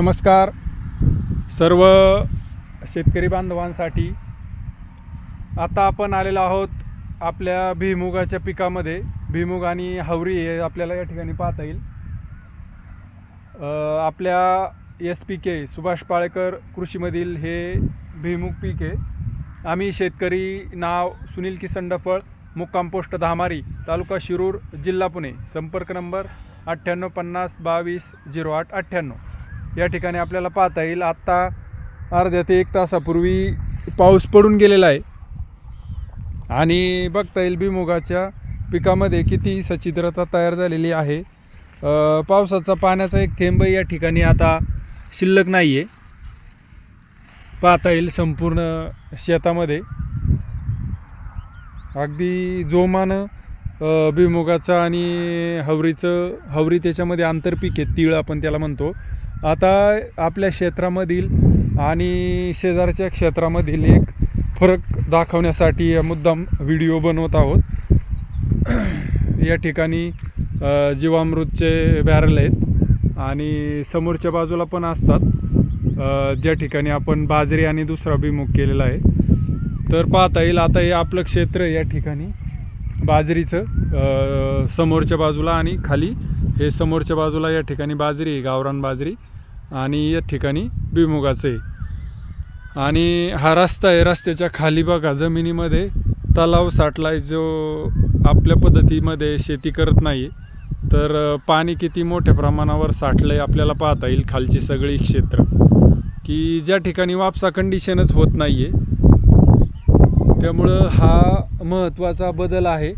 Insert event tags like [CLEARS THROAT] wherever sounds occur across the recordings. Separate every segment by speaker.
Speaker 1: नमस्कार. सर्व शेतकरी बांधवांसाठी आता आपण आलेलो आहोत आपल्या भुईमुगाच्या पिकामध्ये. भुईमुग आणि हावरी हे आपल्याला या ठिकाणी पाहता येईल. आपल्या S P K Subhash Palekar कृषीमधील हे भुईमुग पीक आहे. आम्ही शेतकरी नाव सुनील किसन डफळ मुक्काम पोस्ट धामारी तालुका शिरूर जिल्हा पुणे. संपर्क नंबर अठ्ठ्याण्णव पन्नास बावीस झिरो आठ अठ्ठ्याण्णव. या ठिकाणी आपल्याला पाहता येईल. आत्ता अर्ध्या ते एक तासापूर्वी पाऊस पडून गेलेला आहे. आणि बघता येईल भुईमुगाच्या पिकामध्ये किती सचिद्रता तयार झालेली आहे. पावसाचा पाण्याचा एक थेंब या ठिकाणी आता शिल्लक नाही आहे पाहता येईल संपूर्ण शेतामध्ये. अगदी जोमानं अ, भुईमुगाचं आणि हवरीचं हवरी त्याच्यामध्ये आंतरपीक आहे तीळ आपण त्याला म्हणतो. आता आपल्या क्षेत्रामधील आणि शेजारच्या क्षेत्रामधील एक फरक दाखवण्यासाठी मुद्दाम व्हिडिओ बनवत आहोत. [CLEARS THROAT] या ठिकाणी जीवामृतचे बॅरल आहेत आणि समोरच्या बाजूला पण असतात. ज्या ठिकाणी आपण बाजरी आणि दुसरा भुईमुग केलेला आहे. तर पाहता येईल आता हे आपलं क्षेत्र या ठिकाणी. बाजरीचं समोरच्या बाजूला आणि खाली. हे समोरच्या बाजूला या ठिकाणी बाजरी गावरान बाजरी. आणि या ठिकाणी भुईमुगाचं. आहे आणि हा रस्ता आहे रस्त्याच्या खाली बघा जमिनीमध्ये तलाव साठलाय जो आपल्या पद्धतीमध्ये शेती करत नाही तर पाणी किती मोठ्या प्रमाणावर साठलं आहे आपल्याला पाहता येईल खालची सगळी क्षेत्र. की ज्या ठिकाणी वापसा कंडिशनच होत नाही आहे त्यामुळं हा महत्त्वाचा बदल आहे.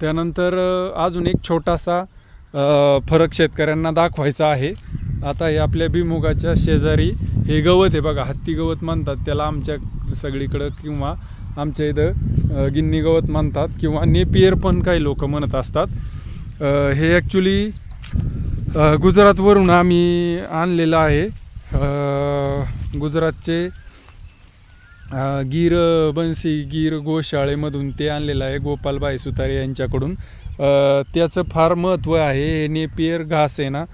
Speaker 1: त्यानंतर अजून एक छोटासा फरक शेतकऱ्यांना दाखवायचा आहे. आता हे आपल्या भिमुगाच्या शेजारी हे गवत आहे बघा हत्ती गवत म्हणतात त्याला आमच्या सगळीकडं किंवा आमच्या इथं गिन्नी गवत म्हणतात किंवा नेपियर पण काही लोक म्हणत असतात. हे ॲक्च्युली गुजरातवरून आम्ही आणलेलं आहे. गुजरातचे गीर बन्सी गीर गोशाळेमधून ते आणलेलं आहे गोपालबाई सुतारे यांच्याकडून. त्याचं फार महत्त्व आहे. हे नेपियर घास आहे ना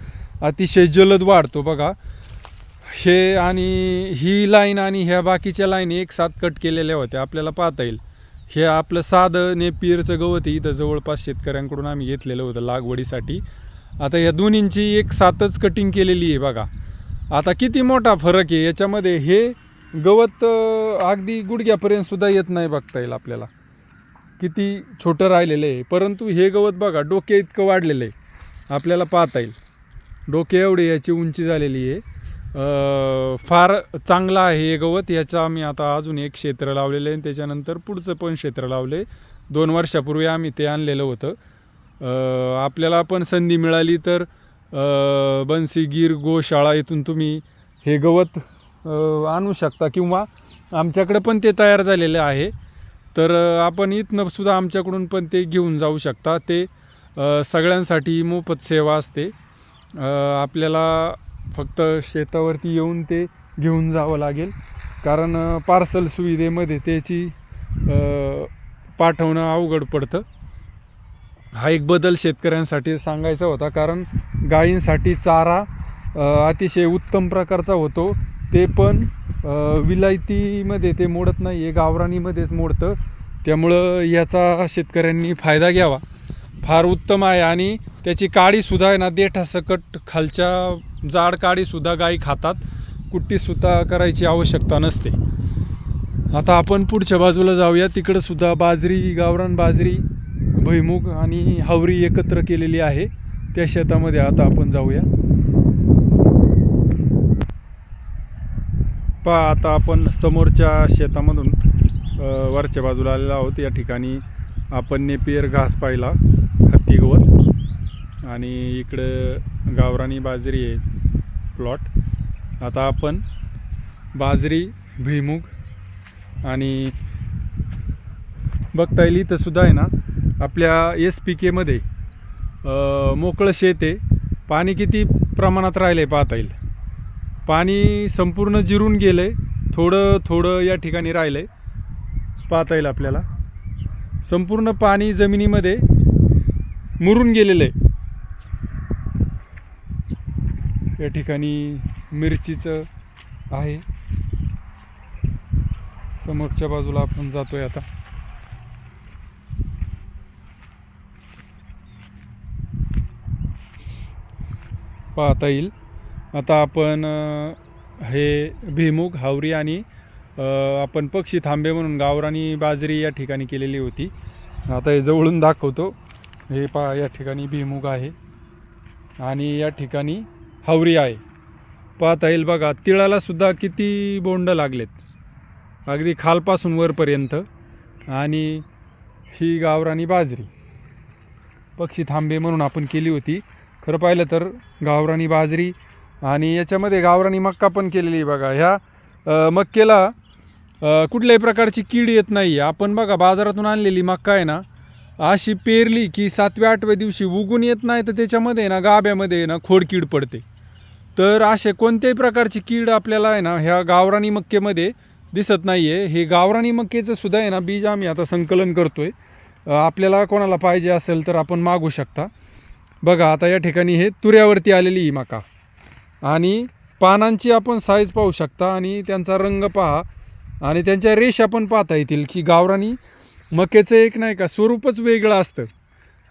Speaker 1: अतिशय जलद वाढतो बघा. हे आणि ही लाईन आणि ह्या बाकीच्या लाईन एक साथ कट केलेल्या होत्या. आपल्याला पाहता येईल. हे आपलं साधं नेपियरचं गवत इथं जवळपास शेतकऱ्यांकडून आम्ही घेतलेलं होतं लागवडीसाठी. आता या दोन्हींची एक सातच कटिंग केलेली आहे बघा. आता किती मोठा फरक आहे? याच्यामध्ये हे गवत अगदी गुडघ्यापर्यंत सुद्धा येत नाही बघता येईल आपल्याला. किती छोटं राहिलेलं आहे. परंतु हे गवत बघा डोके इतकं वाढलेलं आहे. आपल्याला पाहता येईल. डोके एवढी याची उंची झालेली आहे. फार चांगलं आहे हे गवत. याचं आम्ही आता अजून एक क्षेत्र लावलेलं आहे. आणि त्याच्यानंतर पुढचं पण क्षेत्र लावले दोन वर्षापूर्वी आम्ही ते आणलेलं होतं. आपल्याला पण संधी मिळाली तर बन्सी गीर गोशाळा इथून तुम्ही हे गवत आणू शकता किंवा आमच्याकडं पण ते तयार झालेलं आहे. तर आपण इथनं सुद्धा आमच्याकडून पण ते घेऊन जाऊ शकता. ते सगळ्यांसाठी मोफत सेवा असते. आपल्याला फक्त शेतावरती येऊन ते घेऊन जावं लागेल. कारण पार्सल सुविधेमध्ये त्याची पाठवणं अवघड पडतं. हा एक बदल शेतकऱ्यांसाठी सांगायचा होता. कारण गायींसाठी चारा अतिशय उत्तम प्रकारचा होतो. ते पण विलायतीमध्ये ते मोडत नाही आहे गावरानीमध्येच मोडतं. त्यामुळं याचा शेतकऱ्यांनी फायदा घ्यावा. फार उत्तम आहे आणि त्याची काडीसुद्धा आहे ना देठासकट खालच्या जाड काडीसुद्धा गायी खातात. कुट्टीसुद्धा करायची आवश्यकता नसते. आता आपण पुढच्या बाजूला जाऊया. तिकडंसुद्धा बाजरी गावरान बाजरी भुईमुग आणि हावरी एकत्र केलेली आहे. त्या शेतामध्ये आता आपण जाऊया. पहा आता आपण समोरच्या शेतामधून वरच्या बाजूला आलेलो आहोत. या ठिकाणी आपण नेपियर घास पाहिला हत्ती गवत. आणि इकडं गावरानी बाजरी आहे प्लॉट. आता आपण बाजरी भुईमुग आणि बघता येईल इथंसुद्धा आहे ना आपल्या एस पी केमध्ये मोकळं शेत आहे. पाणी किती प्रमाणात राहिलं आहे पाहता येईल. पाणी संपूर्ण जिरून गेलं आहे थोडं थोडं या ठिकाणी राहिलं आहे पाहता येईल आपल्याला. संपूर्ण पाणी जमिनीमध्ये मुरून गेलेलं आहे या ठिकाणी मिरचीचं आहे. समोरच्या बाजूला आपण जातोय आता. पाहता येईल. आता आपण हे भुईमुग हावरी आणि आपण पक्षी थांबे म्हणून गावरानी बाजरी या ठिकाणी केलेली होती. आता हे जवळून दाखवतो. हे पा या ठिकाणी भीमुख आहे आणि या ठिकाणी हावरी आहे. पाहता येईल बघा तिळालासुद्धा किती बोंड लागलेत. अगदी खालपासून वरपर्यंत आणि ही गावरानी बाजरी. पक्षी थांबे म्हणून आपण केली होती. खरं पाहिलं तर गावरानी बाजरी आणि याच्यामध्ये गावरानी मक्का पण केलेली आहे बघा. ह्या मक्केला कुठल्याही प्रकारची कीड येत नाही. आहे आपण बघा बाजारातून आणलेली मक्का आहे ना अशी पेरली की सातव्या आठव्या दिवशी उगून येत नाही तर त्याच्यामध्ये आहे ना गाभ्यामध्ये आहे ना खोडकीड पडते. तर असे कोणत्याही प्रकारची कीड आपल्याला आहे ना ह्या गावरानी मक्केमध्ये दिसत नाही आहे हे गावरानी मक्केचं सुद्धा आहे ना बीज आम्ही आता संकलन करतो आहे आपल्याला कोणाला पाहिजे असेल तर आपण मागू शकता. बघा आता या ठिकाणी हे तुऱ्यावरती आलेली ही मका. आणि पानांची आपण साईज पाहू शकता आणि त्यांचा रंग पहा. आणि त्यांच्या रेषा पण पाहता येतील की गावरानी मक्याचं एक नाही का स्वरूपच वेगळं असतं.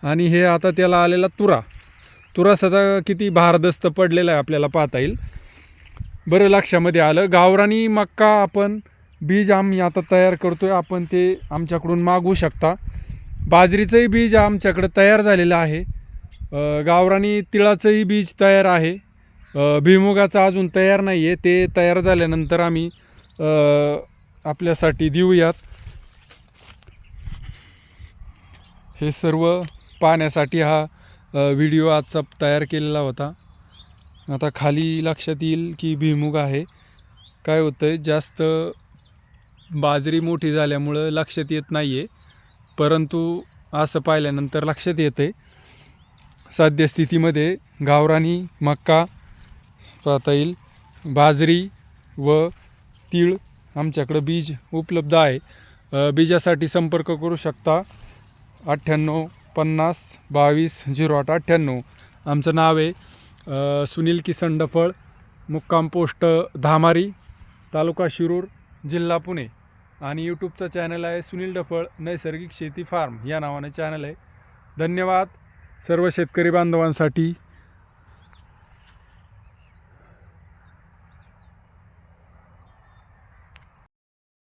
Speaker 1: आणि हे आता त्याला आलेला तुरा. तुरा सदा किती भारदस्त पडलेला आहे आपल्याला पाहता येईल. बरं लक्षामध्ये आलं गावरानी मक्का आपण बीज आम्ही आता तयार करतो आहे आपण ते आमच्याकडून मागवू शकता. बाजरीचंही बीज आमच्याकडं तयार झालेलं आहे. गावरानी तिळाचंही बीज तयार आहे. भुईमुगाचा अजून तयार नाही आहे ते तयार झाल्यानंतर आम्ही आपल्यासाठी देऊयात. हे सर्व पाहण्यासाठी हा व्हिडिओ आजचा तयार केलेला होता. आता खाली लक्षात येईल की भुईमुग आहे. काय होतं आहे जास्त बाजरी मोठी झाल्यामुळं लक्षात येत नाही आहे परंतु असं पाहिल्यानंतर लक्षात येते सद्यस्थितीमध्ये गावरानी मक्का पाहता येईल. बाजरी व तीळ आमच्याकडं बीज उपलब्ध आहे. बीजासाठी संपर्क करू शकता. अठ्ठ्याण्णव पन्नास बावीस झिरो आठ अठ्ठ्याण्णव. आमचं नाव आहे सुनील किसन डफळ मुक्काम पोस्ट धामारी तालुका शिरूर जिल्हा पुणे. आणि यूट्यूबचं चॅनल आहे सुनील डफळ नैसर्गिक शेती फार्म. या नावाने चॅनल आहे. धन्यवाद. सर्व शेतकरी बांधवांसाठी